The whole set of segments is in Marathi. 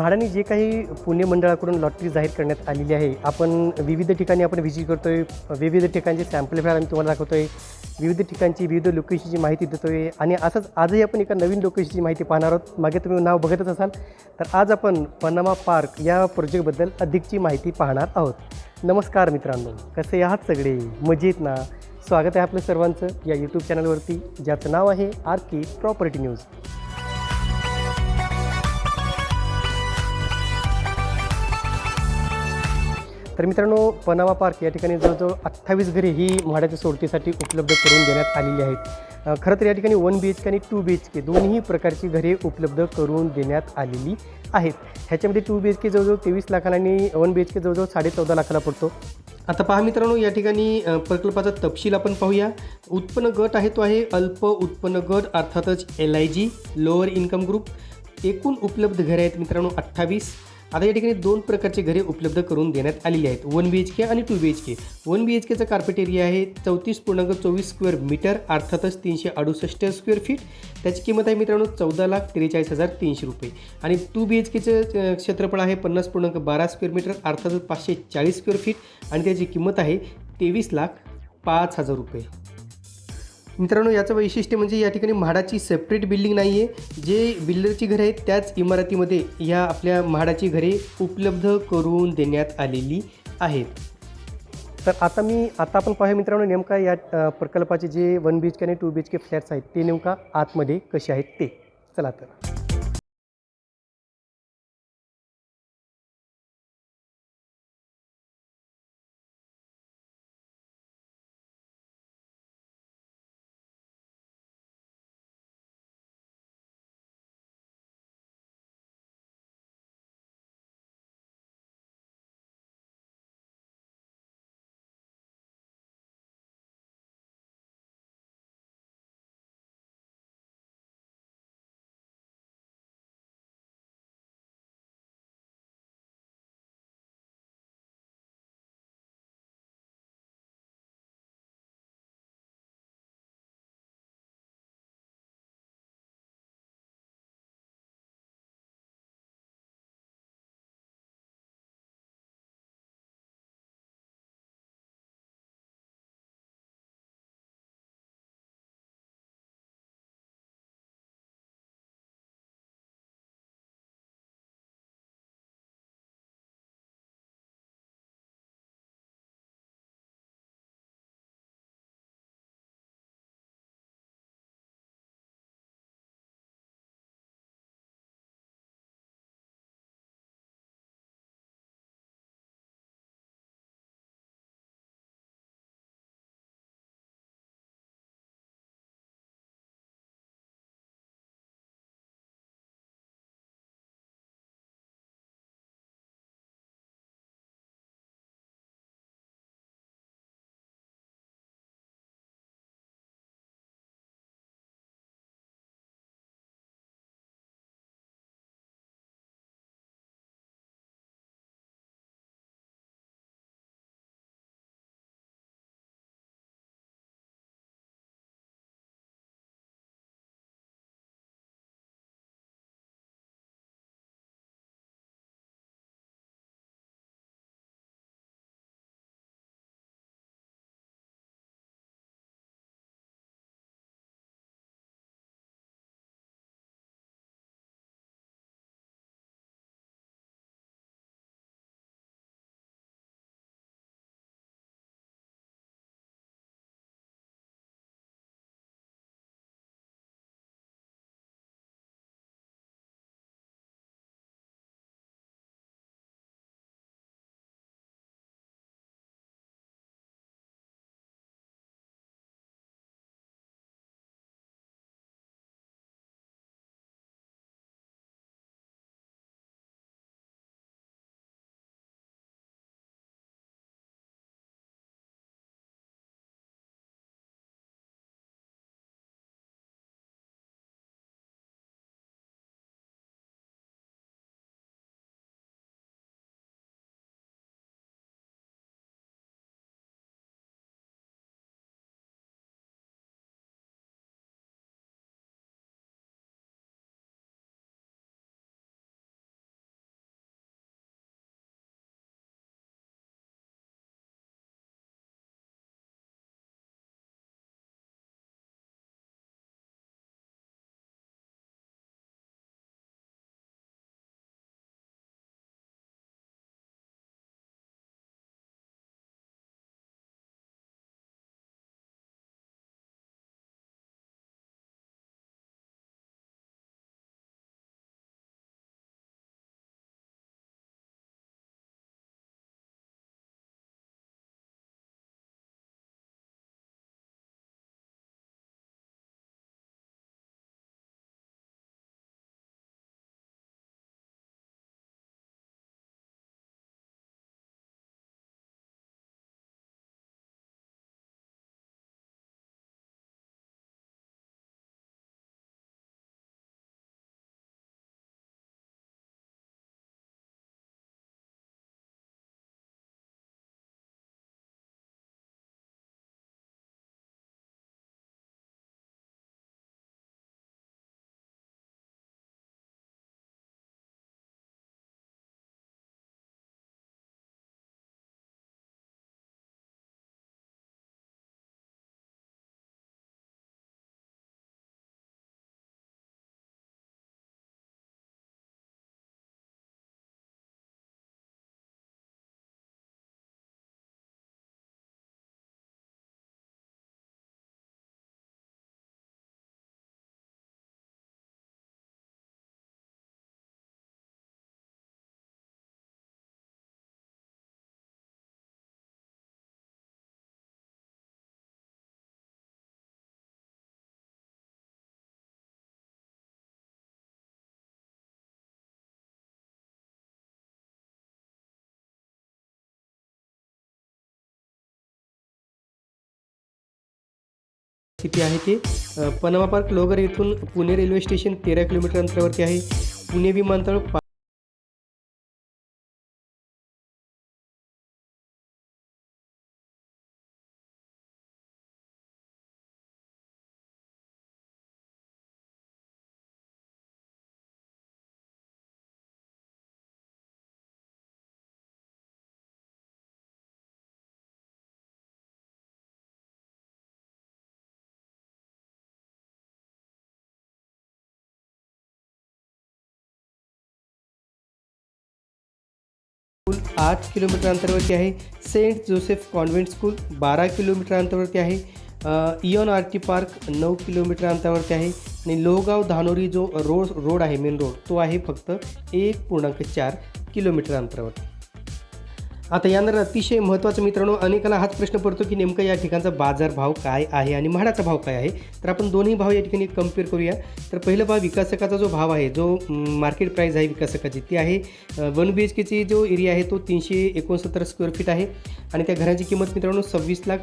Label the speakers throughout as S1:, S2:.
S1: म्हाडाने जे काही पुणे मंडळाकडून लॉटरी जाहीर करण्यात आलेली आहे आपण विविध ठिकाणी आपण व्हिजिट करतोय विविध ठिकाणचे सॅम्पल फॅर आम्ही तुम्हाला दाखवतोय विविध ठिकाणची विविध लोकेशनची माहिती देतोय आणि असंच आजही आपण एका नवीन लोकेशनची माहिती पाहणार आहोत. मागे तुम्ही नाव बघतच असाल तर आज आपण पनामा पार्क या प्रोजेक्टबद्दल अधिकची माहिती पाहणार आहोत. नमस्कार मित्रांनो कसे आहात सगळे? मजेत ना? स्वागत आहे आपलं सर्वांचं या यूट्यूब चॅनलवरती ज्याचं नाव आहे आर के प्रॉपर्टी न्यूज. तर मित्रांनो पनामा पार्क या ठिकाणी जवळजवळ अठ्ठावीस घरे ही म्हाडाच्या सोडतीसाठी उपलब्ध करून देण्यात आलेली आहेत. खरं तर या ठिकाणी वन बी एच के आणि टू बी एच के दोन्ही प्रकारची घरे उपलब्ध करून देण्यात आलेली आहेत. ह्याच्यामध्ये टू बी एच के जवळजवळ तेवीस लाखाला आणि वन बी एच के जवळजवळ साडे चौदा लाखाला पडतो. आता पहा मित्रांनो या ठिकाणी प्रकल्पाचा तपशील आपण पाहूया. उत्पन्न गट आहे तो आहे अल्प उत्पन्न गट अर्थातच L I G lower income group एकूण उपलब्ध घरे आहेत मित्रांनो अठ्ठावीस. आता या ठिकाणी दोन प्रकारचे घरे उपलब्ध करून देण्यात आलेली आहेत. वन बी एच के आणि two B H K one B H केचा carpet area आहे चौतीस पूर्णांक चोवीस स्क्वेअर मीटर अर्थातच तीनशे अडुसष्ट स्क्वेअर फीट त्याची किंमत आहे मित्रांनो चौदा लाख त्रेचाळीस हजार तीनशे रुपये. आणि टू बी एच केचं क्षेत्रफळ आहे पन्नास पूर्णांक बारा स्क्वेअर मीटर अर्थातच पाचशे चाळीस स्क्वेअर फीट आणि त्याची किंमत आहे तेवीस लाख पाच हजार रुपये. मित्रांनो याचं वैशिष्ट्य म्हणजे या ठिकाणी म्हाडाची सेपरेट बिल्डिंग नाही आहे जे बिल्डरची घरे आहेत त्याच इमारतीमध्ये या आपल्या म्हाडाची घरे उपलब्ध करून देण्यात आलेली आहेत. तर आता मी आता आपण पाहूया मित्रांनो नेमका या प्रकल्पाचे जे वन बी एच के आणि two B H K flats आहेत ते नेमका आतमध्ये कसे आहेत ते. चला तर. स्थिती आहे ते पनमा पनामा पार्क लोगर येथून पुणे रेल्वे स्टेशन तेरा किलोमीटर अंतरावरती आहे. पुणे विमानतळ स्कूल आठ किलोमीटर अंतरावरती आहे. सेंट जोसेफ कॉन्व्हेंट स्कूल बारा किलोमीटर अंतरावरती आहे. इयन आर टी पार्क नऊ किलोमीटर अंतरावरती आहे. आणि लोहगाव धानोरी जो रोड रोड आहे मेन रोड तो आहे फक्त एक पूर्णांक चार किलोमीटर अंतरावरती. आता यानंतर अतिशय महत्त्वाचं मित्रांनो अनेकांना हाच प्रश्न पडतो की नेमकं या ठिकाणचा बाजारभाव काय आहे आणि म्हाडाचा भाव काय आहे? तर आपण दोन्ही भाव या ठिकाणी कंपेअर करूया. तर पहिलं भाव विकासकाचा जो भाव आहे जो मार्केट प्राईस आहे विकासकाची ती आहे वन बी एच केची जो एरिया आहे तो तीनशे एकोणसत्तर स्क्वेअर फीट आहे. आणि त्या घराची किंमत मित्रांनो सव्वीस लाख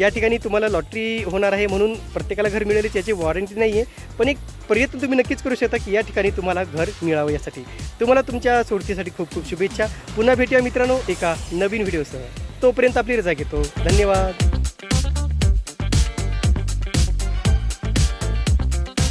S1: या ठिकाणी तुम्हाला लॉटरी होणार आहे म्हणून प्रत्येकाला घर मिळेल याची वॉरंटी नाही आहे पण एक प्रयत्न तुम्ही नक्कीच करू शकता की या ठिकाणी तुम्हाला घर मिळावं यासाठी. तुम्हाला तुमच्या सोडतीसाठी खूप खूप शुभेच्छा. पुन्हा भेटूया मित्रांनो एका नवीन व्हिडिओसह. तोपर्यंत आपली रजा घेतो. धन्यवाद.